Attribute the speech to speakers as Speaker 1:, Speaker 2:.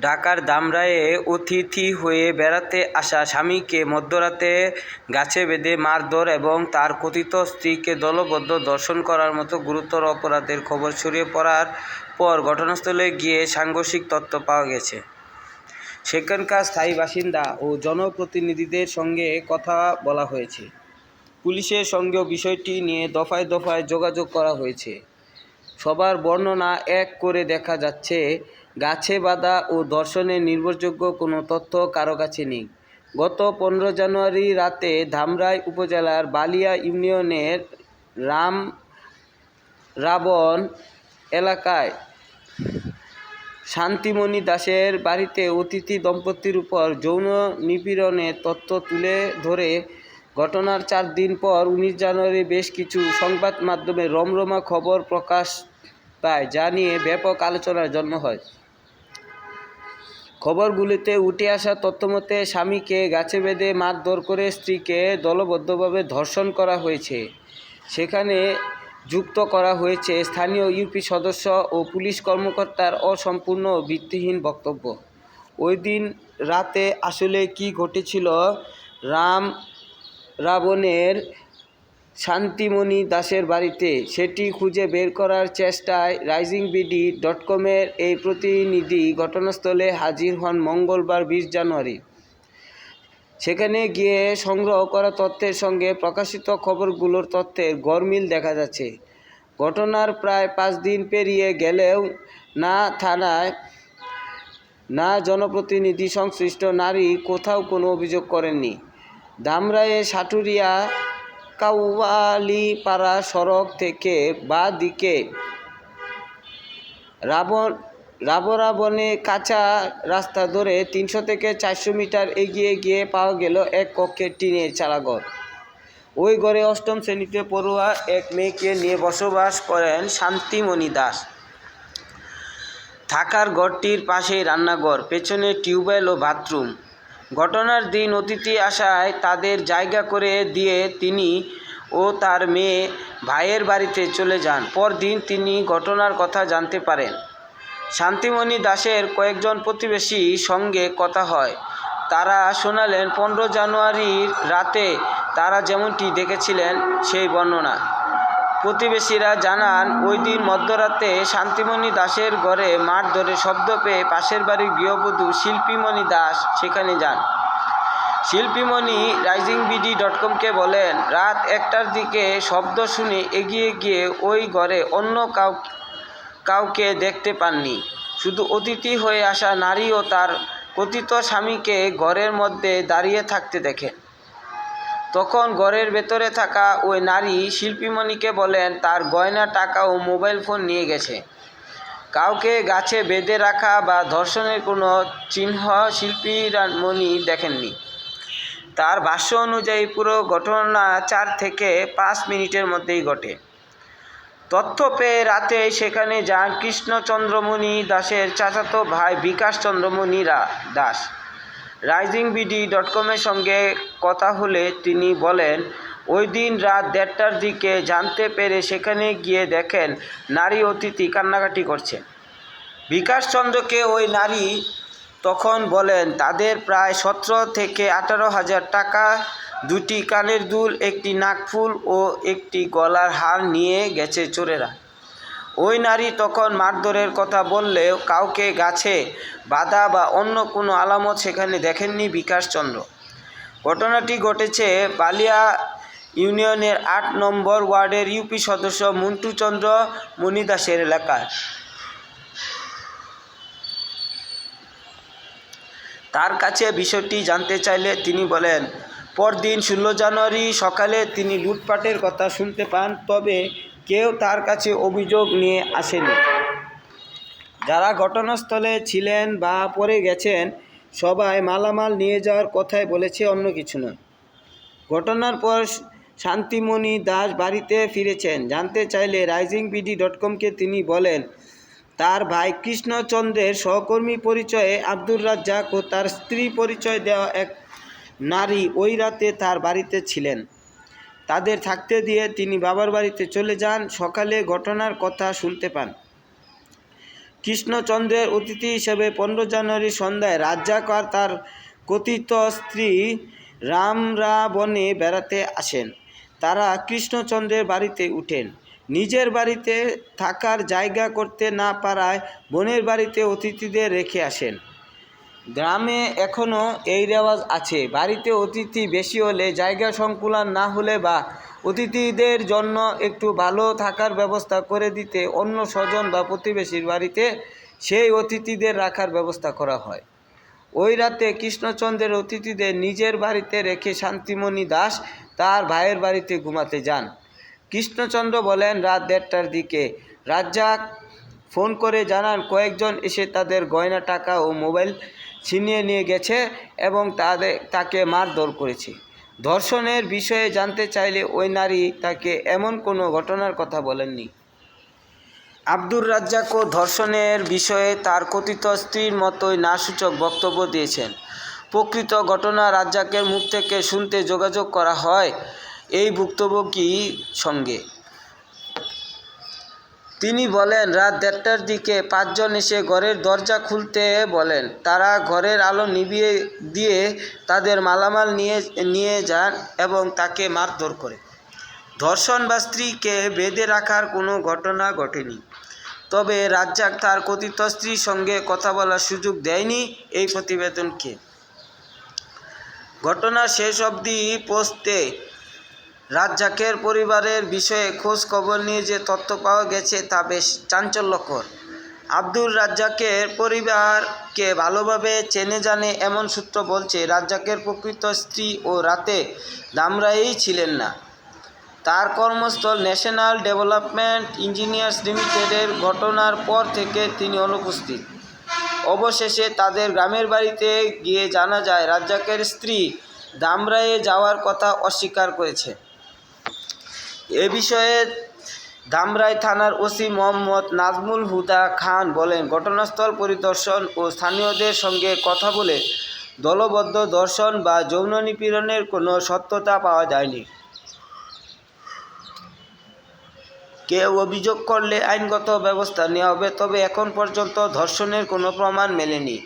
Speaker 1: ঢাকার ধামরায়ে অতিথি হয়ে বেড়াতে আসা স্বামীকে মধ্যরাতে গাছে বেঁধে মারধর এবং তার কথিত স্ত্রীকে দলবদ্ধ ধর্ষণ করার মতো গুরুতর অপরাধের খবর ছড়িয়ে পড়ার পর ঘটনাস্থলে গিয়ে সাংঘর্ষিক তথ্য পাওয়া গেছে। সেখানকার স্থায়ী বাসিন্দা ও জনপ্রতিনিধিদের সঙ্গে কথা বলা হয়েছে। পুলিশের সঙ্গেও বিষয়টি নিয়ে দফায় দফায় যোগাযোগ করা হয়েছে। সবার বর্ণনা এক করে দেখা যাচ্ছে, গাছে বাঁধা ও দর্শনের নির্ভরযোগ্য কোনো তথ্য কারও কাছে নেই। গত পনেরো জানুয়ারি রাতে ধামরাই উপজেলার বালিয়া ইউনিয়নের রাম রাবণ এলাকায় শান্তিমণি দাসের বাড়িতে অতিথি দম্পতির উপর যৌন নিপীড়নের তথ্য তুলে ধরে ঘটনার চার দিন পর উনিশ জানুয়ারি বেশ কিছু সংবাদ মাধ্যমে রমরমা খবর প্রকাশ পায় যা নিয়ে ব্যাপক আলোচনার জন্ম হয়। খবরগুলিতে উঠে আসা তথ্যমতে স্বামীকে গাছে বেঁধে মারধর করে স্ত্রীকে দলবদ্ধভাবে ধর্ষণ করা হয়েছে। সেখানে যুক্ত করা হয়েছে স্থানীয় ইউপি সদস্য ও পুলিশ কর্মকর্তার অসম্পূর্ণ ভিত্তিহীন বক্তব্য। ওই দিন রাতে আসলে কি ঘটেছিল রাম রাবণের শান্তিমণি দাসের বাড়িতে, সেটি খুঁজে বের করার চেষ্টায় রাইজিং বিডি ডট কমের এই প্রতিনিধি ঘটনাস্থলে হাজির হন মঙ্গলবার বিশ জানুয়ারি। সেখানে গিয়ে সংগ্রহ করা তথ্যের সঙ্গে প্রকাশিত খবরগুলোর তথ্যের গরমিল দেখা যাচ্ছে। ঘটনার প্রায় পাঁচ দিন পেরিয়ে গেলেও না থানায় না জনপ্রতিনিধি সংশ্লিষ্ট নারী কোথাও কোনো অভিযোগ করেননি। ধামরায়ে সাটুরিয়া কাউয়ালিপাড়া সড়ক থেকে বা দিকে রাবণ রাবরাবনে কাঁচা রাস্তা ধরে তিনশো থেকে চারশো মিটার এগিয়ে গিয়ে পাওয়া গেল এক কক্ষের টিনের চালাঘর ওই ঘরে অষ্টম শ্রেণীতে পড়ুয়া এক মেয়েকে নিয়ে বসবাস করেন শান্তিমণি দাস। থাকার ঘরটির পাশেই রান্নাঘর, পেছনে টিউবওয়েল ও বাথরুম। ঘটনার দিন অতিথি আসায় তাদের জায়গা করে দিয়ে তিনি ও তার মেয়ে ভাইয়ের বাড়িতে চলে যান। পরদিন তিনি ঘটনার কথা জানতে পারেন। শান্তিমণি দাসের কয়েকজন প্রতিবেশী সঙ্গে কথা হয়। তারা শোনালেন, পনেরো জানুয়ারির রাতে তারা যেমনটি দেখেছিলেন, সেই বর্ণনা। প্রতিবেশীরা জানান, ওই দিন মধ্যরাতে শান্তিমণি দাসের ঘরে মাঠ ধরে শব্দ পেয়ে পাশের বাড়ির গৃহবধূ শিল্পীমণি দাস সেখানে যান। শিল্পীমণি রাইজিং বিডি ডট কমকে বলেন, রাত একটার দিকে শব্দ শুনে এগিয়ে গিয়ে ওই ঘরে অন্য কাউ, কাউকে দেখতে পাননি। শুধু অতিথি হয়ে আসা নারী ও তার কথিত স্বামীকে ঘরের মধ্যে দাঁড়িয়ে থাকতে দেখেন। তখন ঘরের ভেতরে থাকা ওই নারী শিল্পীমণিকে বলেন, তার গয়না, টাকা ও মোবাইল ফোন নিয়ে গেছে। কাউকে গাছে বেঁধে রাখা বা ধর্ষণের কোনো চিহ্ন শিল্পীমণি দেখেননি। তার ভাষ্য অনুযায়ী পুরো ঘটনা চার থেকে পাঁচ মিনিটের মধ্যেই ঘটে। তথ্য পেয়ে রাতে সেখানে যান কৃষ্ণচন্দ্রমণি দাসের চাচাতো ভাই Bikash Chandramoni Das. Rising BD dot কমের সঙ্গে কথা হলে তিনি বলেন, ওই দিন রাত দেড়টার দিকে জানতে পেরে সেখানে গিয়ে দেখেন নারী অতিথি কান্নাকাটি করছে। বিকাশ চন্দ্রকে ওই নারী তখন বলেন, তাদের প্রায় সতেরো থেকে আঠারো হাজার টাকা, দুটি কানের দুল, একটি নাকফুল ও একটি গলার হার নিয়ে গেছে চোরেরা। ওই নারী তখন মারধরের কথা বললেও কাউকে গাছে বাধা বা অন্য কোনো আলামত সেখানে দেখেননি বিকাশচন্দ্র। ঘটনাটি ঘটেছে বালিয়া ইউনিয়নের আট নম্বর ওয়ার্ডের ইউপি সদস্য মন্টুচন্দ্র মণিদাসের এলাকায়। তার কাছে বিষয়টি জানতে চাইলে তিনি বলেন, পরদিন ষোলো জানুয়ারি সকালে তিনি লুটপাটের কথা শুনতে পান, তবে কেউ তার কাছে অভিযোগ নিয়ে আসেনি। যারা ঘটনাস্থলে ছিলেন বা পড়ে গেছেন, সবাই মালামাল নিয়ে যাওয়ার কথাই বলেছে, অন্য কিছু নয়। ঘটনার পর শান্তিমণি দাস বাড়িতে ফিরেছেন। জানতে চাইলে রাইজিং বিডি ডট কমকে তিনি বলেন, তার ভাই কৃষ্ণচন্দ্রের সহকর্মী পরিচয়ে আব্দুর রাজ্জাক ও তার স্ত্রী পরিচয় দেওয়া এক নারী ওই রাতে তার বাড়িতে ছিলেন। তাদের থাকতে দিয়ে তিনি বাবার বাড়িতে চলে যান, সকালে ঘটনার কথা শুনতে পান। কৃষ্ণচন্দ্রের অতিথি হিসেবে পনেরো জানুয়ারি সন্ধ্যায় রাজ্জাক আর তার কথিত স্ত্রী রামরা বনে বেড়াতে আসেন। তারা কৃষ্ণচন্দ্রের বাড়িতে উঠেন। নিজের বাড়িতে থাকার জায়গা করতে না পারায় বোনের বাড়িতে অতিথিদের রেখে আসেন। গ্রামে এখনও এই রেওয়াজ আছে। বাড়িতে অতিথি বেশি হলে জায়গা সংকুলান না হলে বা অতিথিদের জন্য একটু ভালো থাকার ব্যবস্থা করে দিতে অন্য স্বজন বা প্রতিবেশীর বাড়িতে সেই অতিথিদের রাখার ব্যবস্থা করা হয়। ওই রাতে কৃষ্ণচন্দ্রের অতিথিদের নিজের বাড়িতে রেখে শান্তিমণি দাস তার ভাইয়ের বাড়িতে ঘুমাতে যান। কৃষ্ণচন্দ্র বলেন, রাত দেড়টার দিকে। রাজ্জাক ফোন করে জানান, কয়েকজন এসে তাদের গয়না, টাকা ও মোবাইল ছিনিয়ে নিয়ে গেছে এবং তাদের, তাকে মারধর করেছে। ধর্ষণের বিষয়ে জানতে চাইলে ওই নারী তাকে এমন কোনো ঘটনার কথা বলেননি। আব্দুর রাজ্জাকও ধর্ষণের বিষয়ে তার কথিত স্ত্রীর মতোই নাসূচক বক্তব্য দিয়েছেন। প্রকৃত ঘটনা রাজ্জাকের মুখ থেকে শুনতে যোগাযোগ করা হয় এই ভুক্তভোগী সঙ্গে? তিনি বলেন, রাত দেড়টার দিকে পাঁচজন এসে ঘরের দরজা খুলতে বলেন। তারা ঘরের আলো নিভিয়ে দিয়ে তাদের মালামাল নিয়ে নিয়ে যান এবং তাকে মারধর করে। ধর্ষণ বা স্ত্রীকে বেঁধে রাখার কোনো ঘটনা ঘটেনি। তবে রাজ্জাক তার কথিত স্ত্রীর সঙ্গে কথা বলার সুযোগ দেয়নি। এই প্রতিবেদনকে ঘটনা শেষ অবধি পৌঁছতে রাজ্জাকের পরিবারের বিষয়ে খোঁজ খবর নিয়ে যে তথ্য পাওয়া গেছে তা বেশ চাঞ্চল্যকর। আব্দুর রাজ্জাকের পরিবারকে ভালোভাবে চেনে জানে এমন সূত্র বলছে, রাজ্জাকের প্রকৃত স্ত্রী ও রাতে দামরাই ছিলেন না। তার কর্মস্থল ন্যাশনাল ডেভেলপমেন্ট ইঞ্জিনিয়ার্স লিমিটেডের ঘটনার পর থেকে তিনি অনুপস্থিত। অবশেষে তাদের গ্রামের বাড়িতে গিয়ে জানা যায়, রাজ্জাকের স্ত্রী দামরায়ে যাওয়ার কথা অস্বীকার করেছে। এ বিষয়ে ধামরাই থানার ওসি মোহাম্মদ নাজমুল হুদা খান বলেন, ঘটনাস্থল পরিদর্শন ও স্থানীয়দের সঙ্গে কথা বলে দলবদ্ধ দর্শন বা যৌন নিপীড়নের কোনো সত্যতা পাওয়া যায়নি। কেউ অভিযোগ করলে আইনগত ব্যবস্থা নেওয়া হবে, তবে এখন পর্যন্ত ধর্ষণের কোনো প্রমাণ মেলেনি।